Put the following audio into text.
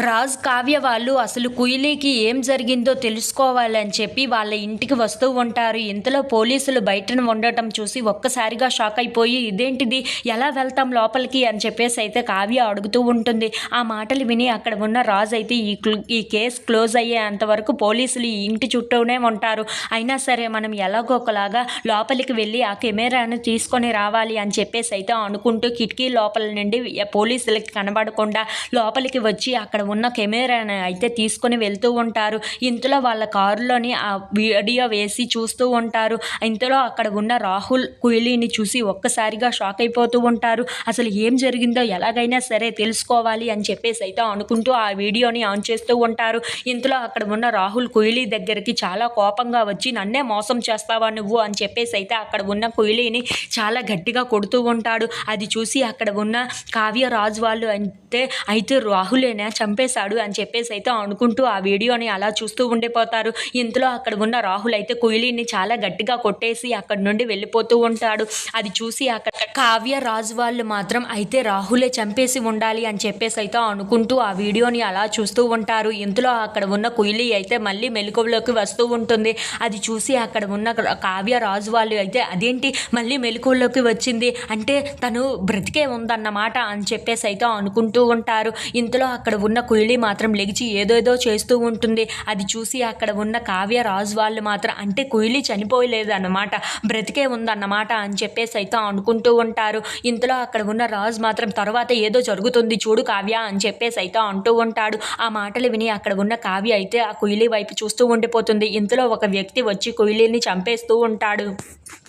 రాజ్ కావ్య వాళ్ళు అసలు కుయిలీకి ఏం జరిగిందో తెలుసుకోవాలని చెప్పి వాళ్ళ ఇంటికి వస్తూ ఉంటారు. ఇంతలో పోలీసులు బయటను ఉండటం చూసి ఒక్కసారిగా షాక్ అయిపోయి ఇదేంటిది? ఎలా వెళ్తాం లోపలికి? అని చెప్పేసి అయితే కావ్య అడుగుతూ ఉంటుంది. ఆ మాటలు విని అక్కడ ఉన్న రాజ్ అయితే ఈ ఈ కేసు క్లోజ్ అయ్యేంత వరకు పోలీసులు ఈ ఇంటి చుట్టూనే ఉంటారు. అయినా సరే మనం ఎలాగో ఒకలాగా లోపలికి వెళ్ళి ఆ కెమెరాను తీసుకొని రావాలి అని చెప్పేసి అయితే అనుకుంటూ కిటికీ లోపల నుండి పోలీసులకి కనబడకుండా లోపలికి వచ్చి అక్కడ ఉన్న కెమెరాను అయితే తీసుకొని వెళ్తూ ఉంటారు. ఇంతలో వాళ్ళ కారులోని ఆ వీడియో వేసి చూస్తూ ఉంటారు. ఇంతలో అక్కడ ఉన్న రాహుల్ కుయిలీని చూసి ఒక్కసారిగా షాక్ అయిపోతూ ఉంటారు. అసలు ఏం జరిగిందో ఎలాగైనా సరే తెలుసుకోవాలి అని చెప్పేసి అయితే అనుకుంటూ ఆ వీడియోని ఆన్ చేస్తూ ఉంటారు. ఇంతలో అక్కడ ఉన్న రాహుల్ కుయిలీ దగ్గరికి చాలా కోపంగా వచ్చి నన్నే మోసం చేస్తావా నువ్వు? అని చెప్పేసి అయితే అక్కడ ఉన్న కుయిలీని చాలా గట్టిగా కొడుతూ ఉంటాడు. అది చూసి అక్కడ ఉన్న కావ్య రాజు వాళ్ళు అయితే అయితే రాహులేనా? చంపేశాడు అని చెప్పేసి అయితే అనుకుంటూ ఆ వీడియోని అలా చూస్తూ ఉండిపోతారు. ఇంతలో అక్కడ ఉన్న రాహుల్ అయితే కుయిలీని చాలా గట్టిగా కొట్టేసి అక్కడి నుండి వెళ్ళిపోతూ ఉంటాడు. అది చూసి అక్కడ కావ్య రాజు వాళ్ళు మాత్రం అయితే రాహులే చంపేసి ఉండాలి అని చెప్పేసి అయితే అనుకుంటూ ఆ వీడియోని అలా చూస్తూ ఉంటారు. ఇంతలో అక్కడ ఉన్న కుయిలి అయితే మళ్ళీ మెలకువలోకి వస్తూ ఉంటుంది. అది చూసి అక్కడ ఉన్న కావ్య రాజు వాళ్ళు అయితే అదేంటి మళ్ళీ మెలకువలోకి వచ్చింది? అంటే తను బ్రతికే ఉందన్నమాట అని చెప్పేసి అయితే అనుకుంటూ ఉంటారు. ఇంతలో అక్కడ ఉన్న కుయిలి మాత్రం లెగిచి ఏదేదో చేస్తూ ఉంటుంది. అది చూసి అక్కడ ఉన్న కావ్య రాజు వాళ్ళు మాత్రం అంటే కుయిలి చనిపోయలేదు అన్నమాట. బ్రతికే ఉందన్నమాట అని చెప్పేసి అయితే అనుకుంటూ ఉంటారు. ఇంతలో అక్కడ ఉన్న రాజు మాత్రం తర్వాత ఏదో జరుగుతుంది చూడు కావ్య అని చెప్పేసి అయితే అంటూ ఉంటాడు. ఆ మాటలు విని అక్కడ ఉన్న కావ్య అయితే ఆ కుయిలి వైపు చూస్తూ ఉండిపోతుంది. ఇంతలో ఒక వ్యక్తి వచ్చి కుయిలిని చంపేస్తూ ఉంటాడు.